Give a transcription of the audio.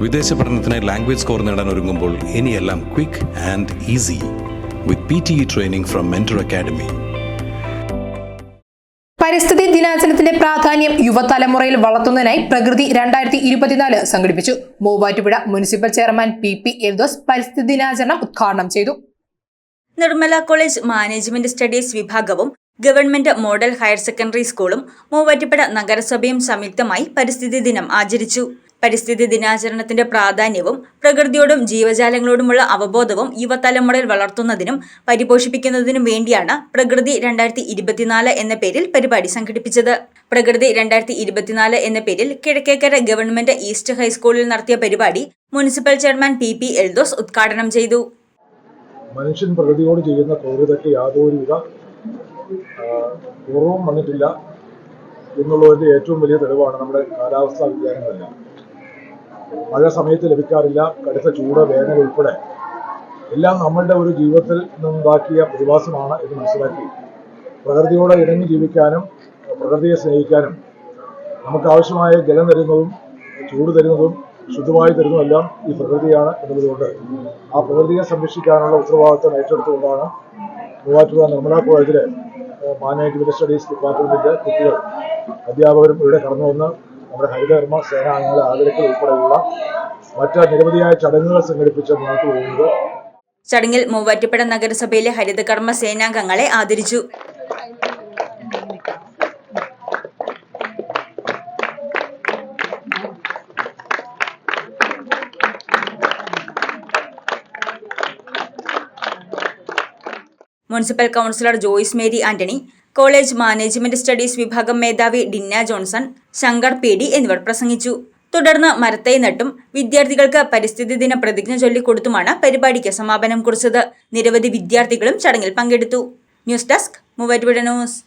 വിദേശ പഠനത്തിന് language score നേടാൻ ഒരുങ്ങുമ്പോൾ ഇനിയെല്ലാം quick and easy with P T E training from mentor academy പരിസ്ഥിതി ദിനാചരണത്തിന്റെ പ്രാധാന്യം യുവതലമുറയിൽ വളർത്തുന്നതിനായി പ്രകൃതി രണ്ടായിരത്തി ഇരുപത്തിനാല് സംഘടിപ്പിച്ചു. Muvattupuzha municipal chairman P P Eldhose പരിസ്ഥിതി ദിനാചരണം ഉദ്ഘാടനം ചെയ്തു. നിർമ്മല കോളേജ് മാനേജ്മെന്റ് സ്റ്റഡീസ് വിഭാഗവും ഗവൺമെന്റ് മോഡൽ ഹയർ സെക്കൻഡറി സ്കൂളും മൂവാറ്റുപുഴ നഗരസഭയും സംയുക്തമായി പരിസ്ഥിതി ദിനം ആചരിച്ചു. പരിസ്ഥിതി ദിനാചരണത്തിന്റെ പ്രാധാന്യവും പ്രകൃതിയോടും ജീവജാലങ്ങളോടുമുള്ള അവബോധവും യുവതലമുറയിൽ വളർത്തുന്നതിനും പരിപോഷിപ്പിക്കുന്നതിനും വേണ്ടിയാണ് പ്രകൃതി രണ്ടായിരത്തി ഇരുപത്തിനാല് എന്ന പേരിൽ പരിപാടി സംഘടിപ്പിച്ചത്. പ്രകൃതി രണ്ടായിരത്തി ഇരുപത്തിനാല് എന്ന പേരിൽ കിഴക്കേക്കര ഗവൺമെന്റ് ഈസ്റ്റ് ഹൈസ്കൂളിൽ നടത്തിയ പരിപാടി municipal chairman P P Eldhose ഉദ്ഘാടനം ചെയ്തു. മനുഷ്യൻ പ്രകൃതിയോട് ചെയ്യുന്ന ക്രൂരതയ്ക്ക് യാതൊരുവിധ കുറവും വന്നിട്ടില്ല എന്നുള്ളതിന്റെ ഏറ്റവും വലിയ തെളിവാണ് നമ്മുടെ കാലാവസ്ഥാ വ്യതിയാനങ്ങളെല്ലാം. മഴ സമയത്ത് ലഭിക്കാറില്ല കടുത്ത ചൂട് വേനൽ ഉൾപ്പെടെ. എല്ലാം നമ്മളുടെ ഒരു ജീവിതത്തിൽ നിന്നുണ്ടാക്കിയ പ്രതിഭാസമാണ് എന്ന് മനസ്സിലാക്കി. പ്രകൃതിയോട് ഇണങ്ങി ജീവിക്കാനും പ്രകൃതിയെ സ്നേഹിക്കാനും നമുക്ക് ആവശ്യമായ ജലം തരുന്നതും ചൂട് തരുന്നതും ശുദ്ധമായി തരുന്നതെല്ലാം ഈ പ്രകൃതിയാണ് എന്നുള്ളതുകൊണ്ട് ആ പ്രകൃതിയെ സംരക്ഷിക്കാനുള്ള ഉത്തരവാദിത്വം ഏറ്റെടുത്തുകൊണ്ടാണ് മൂവാറ്റുപുഴ നിർമ്മല കോളേജിലെ മാനേജ്മെന്റ് സ്റ്റഡീസ് ഡിപ്പാർട്ട്മെന്റിന്റെ കുട്ടികൾ അധ്യാപകരും ഇവിടെ കടന്നു വന്ന് നമ്മുടെ ഹരിതകർമ്മ സേനാംഗങ്ങളെ ആദരിക്കൽ ഉൾപ്പെടെയുള്ള മറ്റ് നിരവധിയായ ചടങ്ങുകൾ സംഘടിപ്പിച്ച് മുന്നോട്ട് പോകുന്നത് ചടങ്ങിൽ മൂവാറ്റുപുഴ നഗരസഭയിലെ ഹരിതകർമ്മ സേനാംഗങ്ങളെ ആദരിച്ചു. Municipal councillor Joyce Mary Antony college management studies വിഭാഗം മേധാവി Dinna Johnson Shankar P D എന്നിവർ പ്രസംഗിച്ചു. തുടർന്ന് മരത്തൈ നട്ടും വിദ്യാർത്ഥികൾക്ക് പരിസ്ഥിതി ദിന പ്രതിജ്ഞ ചൊല്ലിക്കൊടുത്തുമാണ് പരിപാടിക്ക് സമാപനം കുറിച്ചത്. നിരവധി വിദ്യാർത്ഥികളും ചടങ്ങിൽ പങ്കെടുത്തു. News desk Muvattupuzha news.